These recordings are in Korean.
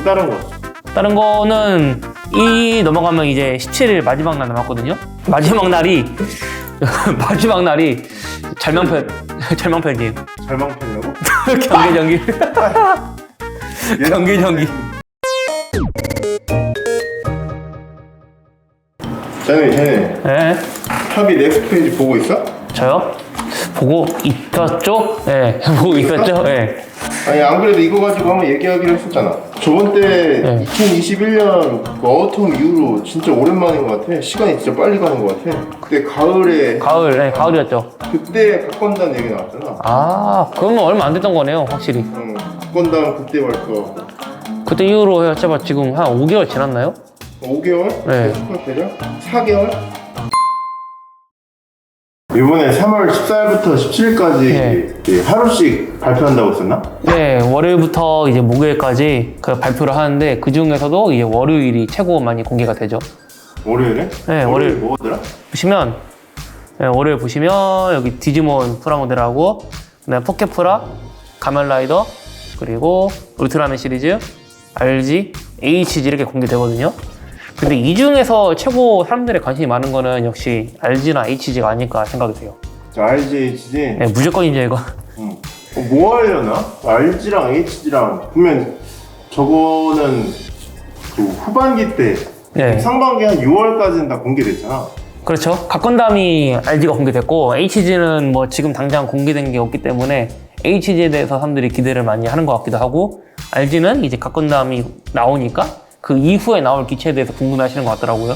또 다른 거. 다른 거는 이 넘어가면 이제 17일 마지막 날 남았거든요. 마지막 날이 마지막 날이 절망편 절망편이에요. 절망편이라고? 경기 경기 경기 경기. 쟤네 쟤네 예. 합이 넥스트 페이지 보고 있어? 저요? 보고 있었죠? 예. 보고 있었죠? 예. 아니 안 그래도 이거 가지고 한번 얘기하기로 했었잖아. 저번 때 네. 2021년 그 어텀 이후로 진짜 오랜만인 것 같아. 시간이 진짜 빨리 가는 것 같아. 그때 가을에 가을, 예, 가을이었죠. 그때 각건단 얘기 나왔잖아. 아, 그러면 얼마 안 됐던 거네요, 확실히. 응. 각건단 그때 말거 그때 이후로 해봤자 지금 한 5개월 지났나요? 5개월? 네. 계속 되려? 4개월? 이번에 3월 14일부터 17일까지 네. 하루씩 발표한다고 했었나? 네, 월요일부터 이제 목요일까지 그 발표를 하는데 그 중에서도 이제 월요일이 최고 많이 공개가 되죠. 월요일에? 네, 월요일. 뭐더라? 보시면 네, 월요일 보시면 여기 디지몬 프라모델하고 그다음에 포켓프라, 가면라이더 그리고 울트라맨 시리즈, RG, HG 이렇게 공개되거든요. 근데 이 중에서 최고 사람들의 관심이 많은 거는 역시 RG나 HG가 아닐까 생각이 돼요. 자, RGHG. 네, 무조건이죠 이거. 응. 어, 뭐 하려나? RG랑 HG랑 보면 저거는 그 후반기 때 네. 상반기 한 6월까지는 다 공개됐잖아. 그렇죠. 각건담이 RG가 공개됐고 HG는 뭐 지금 당장 공개된 게 없기 때문에 HG에 대해서 사람들이 기대를 많이 하는 것 같기도 하고 RG는 이제 각건담이 나오니까 그 이후에 나올 기체에 대해서 궁금해하시는 것 같더라고요.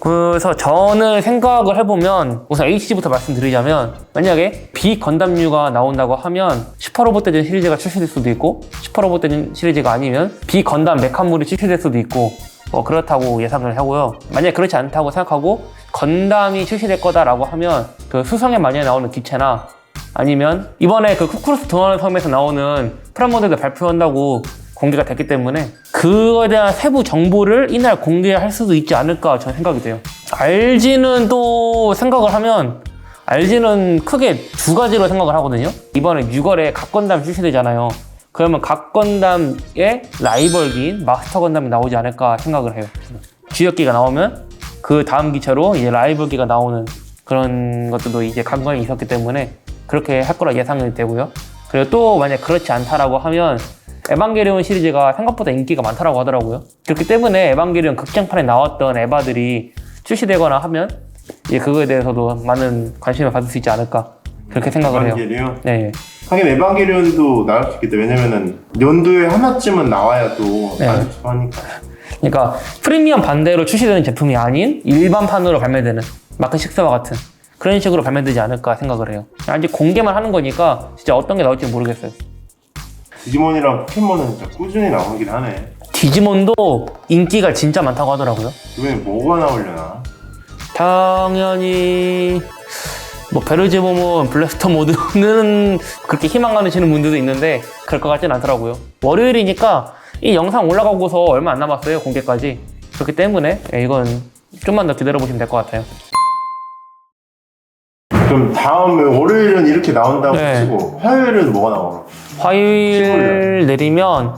그래서 저는 생각을 해보면 우선 HG부터 말씀드리자면 만약에 비건담류가 나온다고 하면 슈퍼로봇 대전 시리즈가 출시될 수도 있고 슈퍼로봇 대전 시리즈가 아니면 비건담 메카물이 출시될 수도 있고 뭐 그렇다고 예상을 하고요. 만약에 그렇지 않다고 생각하고 건담이 출시될 거다라고 하면 그 수성에 많이 나오는 기체나 아니면 이번에 그 쿠크루스 도난의 섬에서 나오는 프라모델을 발표한다고 공개가 됐기 때문에 그거에 대한 세부 정보를 이날 공개할 수도 있지 않을까 저는 생각이 돼요. RG는 또 생각을 하면 RG는 크게 두 가지로 생각을 하거든요. 이번에 6월에 각건담 출시되잖아요. 그러면 각건담의 라이벌기인 마스터 건담이 나오지 않을까 생각을 해요. 주역기가 나오면 그 다음 기체로 이제 라이벌기가 나오는 그런 것들도 이제 간관이 있었기 때문에 그렇게 할 거라 예상이 되고요. 그리고 또 만약 그렇지 않다라고 하면 에반게리온 시리즈가 생각보다 인기가 많다라고 하더라고요. 그렇기 때문에 에반게리온 극장판에 나왔던 에바들이 출시되거나 하면 이제 그거에 대해서도 많은 관심을 받을 수 있지 않을까 그렇게 생각을 해요. 에반게리온. 네. 하긴 에반게리온도 나올 수 있겠다. 왜냐면은 연도에 하나쯤은 나와야 또 네. 아주 좋아하니까. 그러니까 프리미엄 반대로 출시되는 제품이 아닌 일반판으로 발매되는 마크 6와 같은 그런 식으로 발매되지 않을까 생각을 해요. 아직 공개만 하는 거니까 진짜 어떤 게 나올지 모르겠어요. 디지몬이랑 포켓몬은 진짜 꾸준히 나오긴 하네. 디지몬도 인기가 진짜 많다고 하더라고요. 이번에 뭐가 나오려나? 당연히 뭐 베르제모몬 블래스터 모드는 그렇게 희망 가르치는 분들도 있는데 그럴 것 같진 않더라고요. 월요일이니까 이 영상 올라가고서 얼마 안 남았어요 공개까지. 그렇기 때문에 예, 이건 좀만 더 기다려 보시면 될 것 같아요. 그럼 다음에 월요일은 이렇게 나온다고 네. 치고 화요일은 뭐가 나오나? 화요일 내리면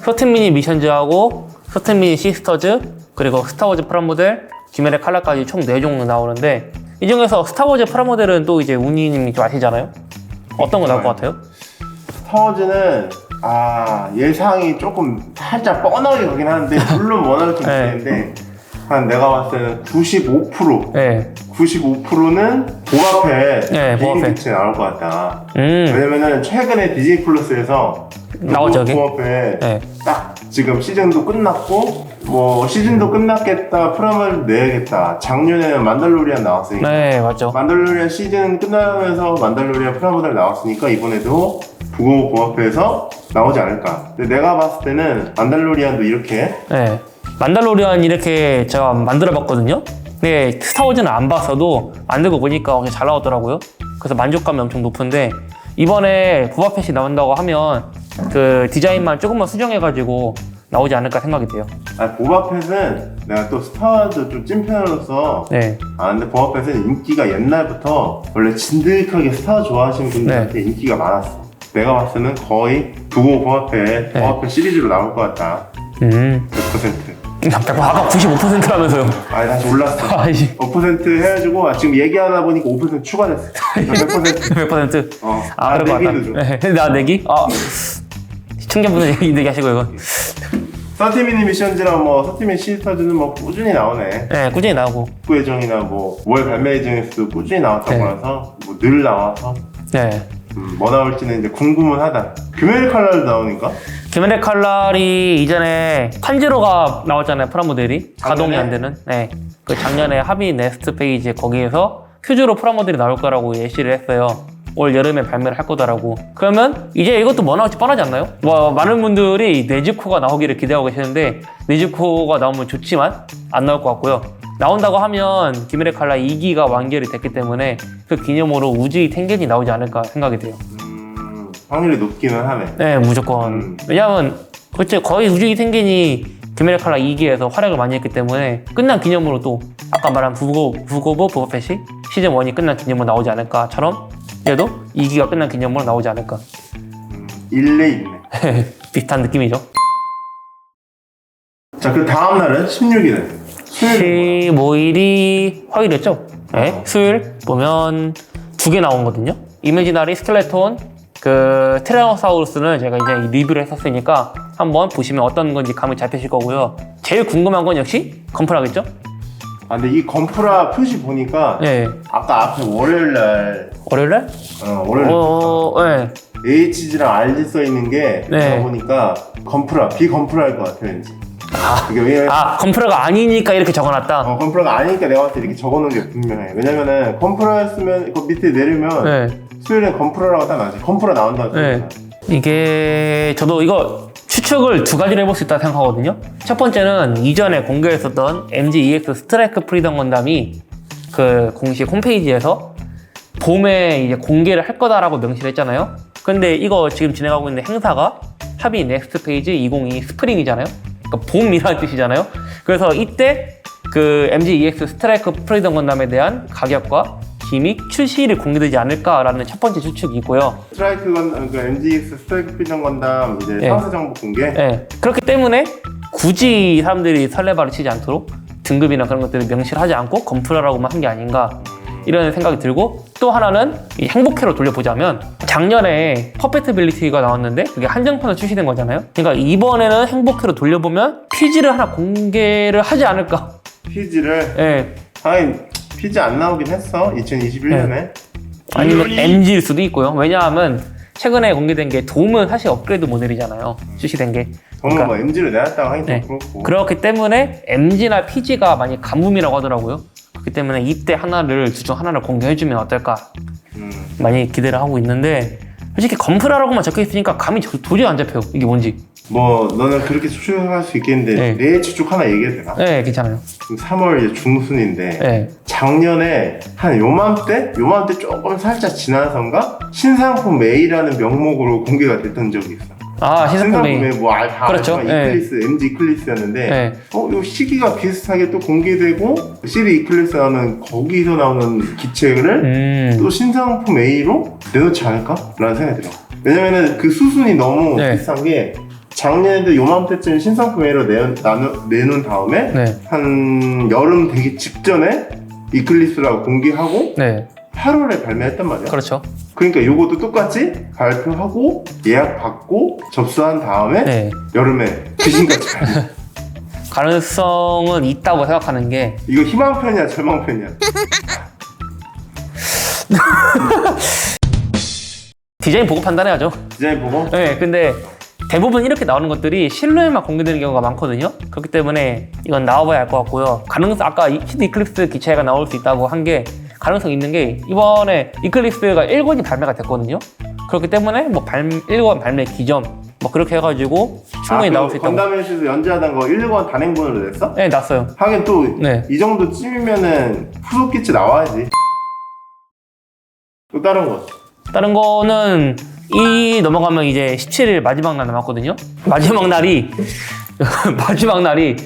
서튼 미니 미션즈하고 서튼 미니 시스터즈 그리고 스타워즈 프라모델 기멜의 칼라까지 총 4종 나오는데 이 중에서 스타워즈 프라모델은 또 이제 운이님이 좀 아시잖아요 어떤 거 나올 것 같아요? 스타워즈는 아 예상이 조금 살짝 뻔하게 가긴 하는데 물론 원하는 좀 네. 있는데 한 내가 봤을 때는 95%네 95%는 보합에 네, 보합회. 기체 나올 것 같다. 음, 왜냐면은 최근에 디즈니 플러스에서 여기? 보합에 네. 딱 지금 시즌도 끝났고 뭐 시즌도 끝났겠다 프라모를 내야겠다. 작년에는 만달로리안 나왔으니까 네 맞죠 만달로리안 시즌 끝나면서 만달로리안 프라모델 나왔으니까 이번에도 부고 보합회에서 나오지 않을까. 근데 내가 봤을 때는 만달로리안도 이렇게 네 만달로리안 이렇게 제가 만들어 봤거든요 근데 스타워즈는 안 봤어도 만들고 보니까 잘 나오더라고요 그래서 만족감이 엄청 높은데 이번에 부바펫이 나온다고 하면 그 디자인만 조금만 수정해가지고 나오지 않을까 생각이 돼요 아 보바펫은 내가 또 스타워즈 좀 찐팬으로서 네아 근데 보아펫은 인기가 옛날부터 원래 진득하게 스타 좋아하시는 분들한테 인기가 많았어. 내가 봤을 때는 거의 부고 보아펫, 네. 보아펫 시리즈로 나올 것 같다. 음. 100%. 아까 95%라면서요. 아니 다시 올랐어. 아이씨. 5% 해가지고 아, 지금 얘기하다 보니까 5% 추가됐어. 100%. 100%. 어. 아, 아, 그럴 것 내기도 좀. 같다. 네, 나 내기? 아. 시청자분들 얘기 내기 하시고, 이거. 서티미니 미션즈랑 뭐 서티미니 시스터즈는 뭐 꾸준히 나오네. 네, 꾸준히 나오고. 축구 예정이나 뭐 월 발매 예정에서도 꾸준히 나왔던 네. 거라서 뭐 늘 나와서 네. 음, 뭐 나올지는 이제 궁금은 하다. 금요일 칼날도 나오니까 김연의 칼날이 이전에 탄지로가 나왔잖아요, 프라모델이. 가동이? 안 되는. 네. 그 작년에 합의 네스트 페이지 거기에서 퓨즈로 프라모델이 나올 거라고 예시를 했어요. 올 여름에 발매를 할 거다라고. 그러면 이제 이것도 뭐 나올지 뻔하지 않나요? 뭐 많은 분들이 네즈코가 나오기를 기대하고 계시는데 네즈코가 나오면 좋지만 안 나올 것 같고요. 나온다고 하면 김연의 칼날 2기가 완결이 됐기 때문에 그 기념으로 우주의 텐겐이 나오지 않을까 생각이 돼요. 음, 확률이 높기는 하네. 네, 무조건. 음. 왜냐하면 그치 거의 우주의 생긴이 김연의 칼라 2기에서 활약을 많이 했기 때문에 끝난 기념으로 또 아까 말한 부고 부고보 부고펫이 시즌 1이 끝난 기념으로 나오지 않을까처럼 얘도 2기가 끝난 기념으로 나오지 않을까 음, 일레 있네. 비슷한 느낌이죠. 자, 그 다음 날은 16일은 수요일. 15일이 화요일이었죠? 네, 수요일 보면 두 개 나온거든요. 이미지나리 스켈레톤 그 테라노사우루스는 제가 이제 리뷰를 했었으니까 한번 보시면 어떤 건지 감이 잡히실 거고요. 제일 궁금한 건 역시 건프라겠죠? 아, 근데 이 건프라 표시 보니까 네. 아까 앞에 월요일 날, 월요일날? 어, 월요일 어, 네. HG랑 RG 써 있는 게 네. 보니까 건프라, 비건프라일 것 같아 왠지. 그게 왜 아, 건프라가 아니니까 이렇게 적어놨다. 어, 건프라가 아니니까 내가 봤을 때 이렇게 적어놓은 게 분명해. 왜냐면은 건프라였으면 그 밑에 내리면 네. 수요일엔 건프라라고 딱 나지. 건프라 나온다. 네. 이게 저도 이거 추측을 두 가지로 해볼 수 있다고 생각하거든요. 첫 번째는 이전에 공개했었던 MG EX 스트라이크 프리덤 건담이 그 공식 홈페이지에서 봄에 이제 공개를 할 거다라고 명시를 했잖아요. 근데 이거 지금 진행하고 있는 행사가 합의 넥스트 페이지 2022 스프링이잖아요. 그러니까 봄이라는 뜻이잖아요. 그래서 이때 그 MG EX 스트라이크 프리덤 건담에 대한 가격과 기믹 출시일이 공개되지 않을까라는 첫 번째 추측이 있고요. 스트라이크 건, 그 MGX 스트라이크 피전 건담 이제 네. 상세 정보 공개. 네. 그렇기 때문에 굳이 사람들이 설레발을 치지 않도록 등급이나 그런 것들을 명시를 하지 않고 건프라라고만 한 게 아닌가 이런 생각이 들고 또 하나는 이 행복회로 돌려보자면 작년에 퍼펙트빌리티가 나왔는데 그게 한정판으로 출시된 거잖아요. 그러니까 이번에는 행복회로 돌려보면 피지를 하나 공개를 하지 않을까. 피지를 예. 하긴 피지 안 나오긴 했어. 2021년에. 네. 아니면 MG일 수도 있고요. 왜냐하면 최근에 공개된 게 돔은 사실 업그레이드 모델이잖아요. 출시된 게. 정말 뭐 MG를 내놨다고 하긴 네. 좀 그렇고. 그렇기 때문에 MG나 PG가 많이 가뭄이라고 하더라고요. 그렇기 때문에 이때 하나를 두중 하나를 공개해주면 어떨까 음. 많이 기대를 하고 있는데 솔직히 건프라라고만 적혀 있으니까 감이 저- 도저히 안 잡혀요. 이게 뭔지. 뭐 너는 그렇게 추측할 수 있겠는데 네. 내 추측 하나 얘기해도 되나? 네, 괜찮아요. 지금 3월 이제 중순인데 네. 작년에 한 요맘때 요맘때 조금 살짝 지나선가 신상품 메이라는 명목으로 공개가 됐던 적이 있어. 아 신상품 메인. 메이 뭐 알- 다 그렇죠. 알지만 네. 이클리스 MG 이클리스였는데 네. 어, 요 시기가 비슷하게 또 공개되고 시리 이클리스 나오는 거기서 나오는 기체를 음. 또 신상품 A로 내놓지 않을까? 라는 생각이 들어. 왜냐면은 그 수순이 너무 네. 비슷한 게 작년에도 요맘때쯤 신상품 A로 내, 나누, 내놓은 다음에 네. 한 여름 되기 직전에 이클리스라고 공개하고 네. 8월에 발매했단 말이야. 그렇죠. 그러니까 요것도 똑같이 발표하고 예약 받고 접수한 다음에 네. 여름에 귀신같이 발매. 가능성은 있다고 생각하는 게 이거 희망 편이야 절망 편이야. 디자인 보고 판단해야죠. 디자인 보고 네, 근데 대부분 이렇게 나오는 것들이 실루엣만 공개되는 경우가 많거든요. 그렇기 때문에 이건 나와봐야 알 것 같고요. 가능성 아까 이- 히드 이클립스 기체가 나올 수 있다고 한 게 가능성 있는 게 이번에 이클립스가 1권이 발매가 됐거든요. 그렇기 때문에 뭐 발, 1권 발매 기점 뭐 그렇게 해가지고 충분히 아, 나올 그수 있다고. 건담에서 연재하던 거 1, 2권 단행본으로 냈어? 네, 났어요. 하긴 또 이 네. 정도쯤이면은 후속 기체 나와야지. 또 다른 거. 다른 거는 이 넘어가면 이제 17일 마지막 날 남았거든요. 마지막 날이 마지막 날이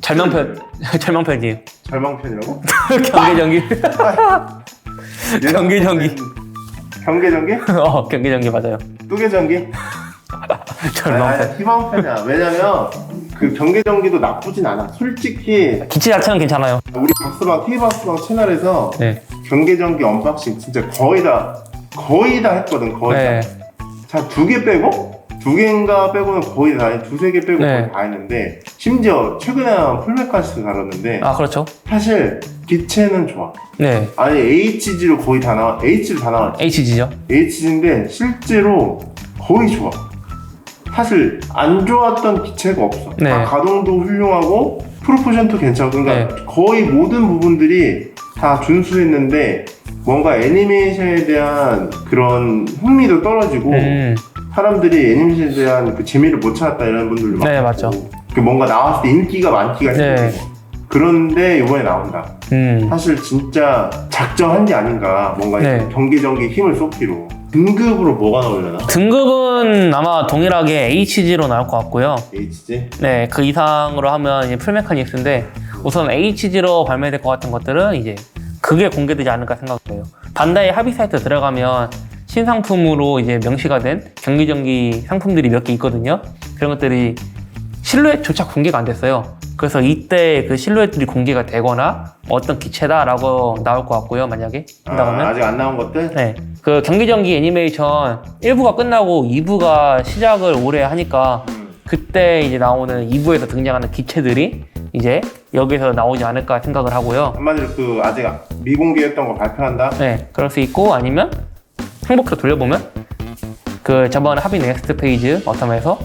절망편 절망편이에요. 절망편이라고? 경계 전기. 경계 전기. 경계 전기? 어, 경계 전기 맞아요. 뚜개 전기? 절망편. 아, 희망편이야. 왜냐면 그 경계 전기도 나쁘진 않아. 솔직히 기체 자체는 괜찮아요. 우리 박스방 K박스방 채널에서 네. 경계 전기 언박싱 진짜 거의 다 거의 다 했거든. 거의 네. 다. 자두 개 빼고 두 개인가 빼고는 거의 다 해. 두세 개 빼고 네. 거의 다 했는데 심지어 최근에 나온 풀메카시스 다뤘는데 아, 그렇죠. 사실 기체는 좋아. 네. 아니 HG로 거의 다 나와 H로 다 나왔지. HG죠. HG인데 실제로 거의 좋아. 사실 안 좋았던 기체가 없어. 네. 다 가동도 훌륭하고 프로포션도 괜찮고 그러니까 거의 모든 부분들이 다 준수했는데 뭔가 애니메이션에 대한 그런 흥미도 떨어지고 음. 사람들이 애니메이션에 대한 그 재미를 못 찾았다 이런 분들도 많고 네, 맞죠. 그 뭔가 나왔을 때 인기가 많기가 네. 그런데 이번에 나온다. 음. 사실 진짜 작정한 게 아닌가 뭔가 네. 경기전기 힘을 쏟기로 등급으로 뭐가 나오려나? 등급은 아마 동일하게 HG로 나올 것 같고요. HG? 네, 그 이상으로 하면 이제 풀메카닉스인데 우선 HG로 발매될 것 같은 것들은 이제 그게 공개되지 않을까 생각해요. 반다이 합의 사이트 들어가면 신상품으로 이제 명시가 된 경기전기 상품들이 몇 개 있거든요. 그런 것들이 실루엣조차 공개가 안 됐어요. 그래서 이때 그 실루엣들이 공개가 되거나 어떤 기체다라고 나올 것 같고요. 만약에 아, 한다면 아직 안 나온 것들? 네. 그 경기전기 애니메이션 1부가 끝나고 2부가 시작을 올해 하니까 음. 그때 이제 나오는 2부에서 등장하는 기체들이 이제 여기서 나오지 않을까 생각을 하고요. 한마디로 그 아직 미공개했던 거 발표한다? 네. 그럴 수 있고 아니면 행복해서 돌려보면 그 저번 합의 넥스트 페이지 어텀에서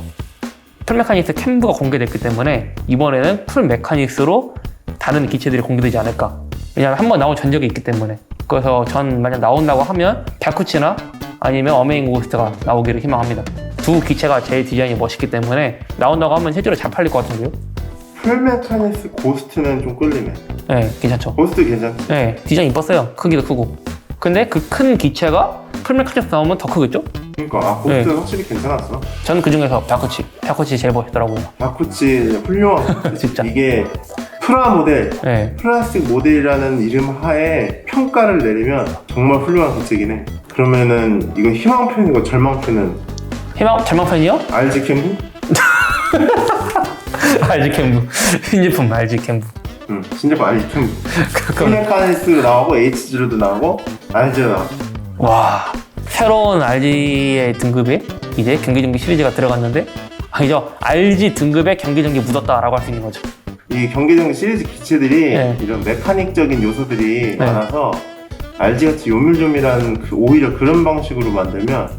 풀 메카닉스 캠브가 공개됐기 때문에 이번에는 풀 메카닉스로 다른 기체들이 공개되지 않을까. 왜냐하면 한 번 나온 전적이 있기 때문에. 그래서 전 만약 나온다고 하면 갸쿠치나 아니면 어메인 고스트가 나오기를 희망합니다. 두 기체가 제일 디자인이 멋있기 때문에 나온다고 하면 실제로 잘 팔릴 것 같은데요? 풀메카니스 고스트는 좀 끌리네. 네, 괜찮죠. 고스트 괜찮지? 네, 디자인 이뻤어요. 크기도 크고. 근데 그 큰 기체가 풀 메카닉스 나오면 더 크겠죠? 그러니까 아, 고스트 네. 확실히 괜찮았어. 저는 그 중에서 갸쿠치. 갸쿠치 제일 멋있더라고요. 야쿠치 훌륭한. 진짜. 이게 프라 모델, 네. 플라스틱 모델이라는 이름 하에 평가를 내리면 정말 훌륭한 기체긴 해. 그러면은 이거 희망편이고 절망편은 희망, 절망편이요? RG 캠프? RG 캠프. 신제품 RG 캠프. 응, 신제품 RG 캠프. 그럼, 풀메카니스 나오고 HG로도 나오고 나오고. 와. 새로운 RG의 등급에 이제 경기전기 시리즈가 들어갔는데, 아니죠. RG 등급에 경기전기 묻었다라고 할 수 있는 거죠. 이 경기장 시리즈 기체들이 네. 이런 메카닉적인 요소들이 네. 많아서 RG같이 요물조밀한 그 오히려 그런 방식으로 만들면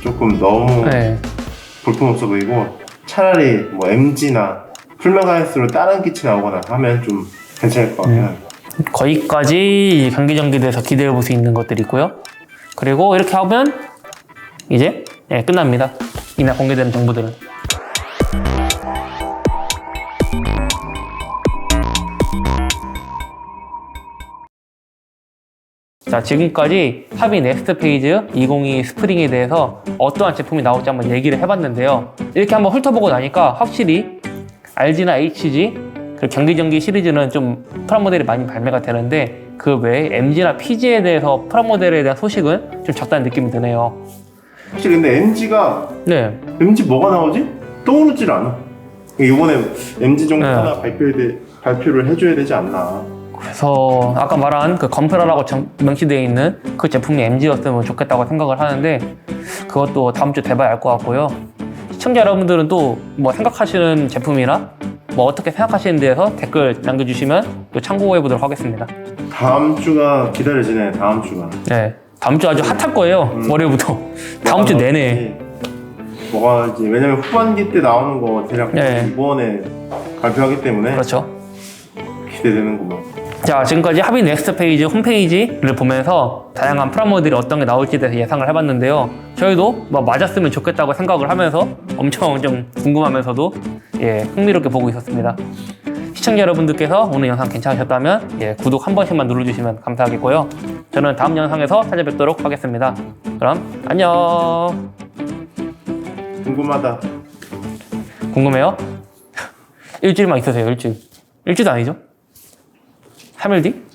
조금 너무 네. 볼품없어 보이고 차라리 뭐 MG나 풀메가이스로 다른 기체 나오거나 하면 좀 괜찮을 것 같아요. 거기까지 경기 전기에 대해서 기대해 볼 수 있는 것들이 있고요. 그리고 이렇게 하면 이제 예, 끝납니다. 이날 공개되는 정보들은. 자, 지금까지 합의 넥스트 페이지 2022 스프링에 대해서 어떠한 제품이 나올지 한번 얘기를 해봤는데요. 이렇게 한번 훑어보고 나니까 확실히 RG나 HG, 그 경기전기 시리즈는 좀 프라모델이 많이 발매가 되는데 그 외에 MG나 PG에 대해서 프라모델에 대한 소식은 좀 적다는 느낌이 드네요. 확실히 근데 MG가 네, MG 뭐가 나오지? 떠오르질 않아. 이번에 MG 정도 네. 하나 발표해 발표를 해줘야 되지 않나. 그래서 아까 말한 그 건프라라고 정- 명시되어 있는 그 제품이 MG였으면 좋겠다고 생각을 하는데 그것도 다음 주 돼봐야 알 것 같고요. 시청자 여러분들은 또 뭐 생각하시는 제품이나 뭐 어떻게 생각하시는 데에서 댓글 남겨주시면 또 참고해 보도록 하겠습니다. 다음 주가 기다려지네. 다음 주가. 네, 다음 주 아주 핫할 거예요. 음. 월요일부터 다음 주 내내. 네. 뭐가 이제 왜냐면 후반기 때 나오는 거 대략 네. 이번에 발표하기 때문에 그렇죠. 기대되는구만. 자, 지금까지 합의 넥스트 페이지 홈페이지를 보면서 다양한 프라모델이 어떤 게 나올지에 대해서 예상을 해봤는데요. 저희도 뭐 맞았으면 좋겠다고 생각을 하면서 엄청 좀 궁금하면서도 예, 흥미롭게 보고 있었습니다. 시청자 여러분들께서 오늘 영상 괜찮으셨다면 예, 구독 한 번씩만 눌러주시면 감사하겠고요. 저는 다음 영상에서 찾아뵙도록 하겠습니다. 그럼 안녕. 궁금하다. 궁금해요? 일주일만 있으세요, 일주일. 일주일도 아니죠? 3일 뒤?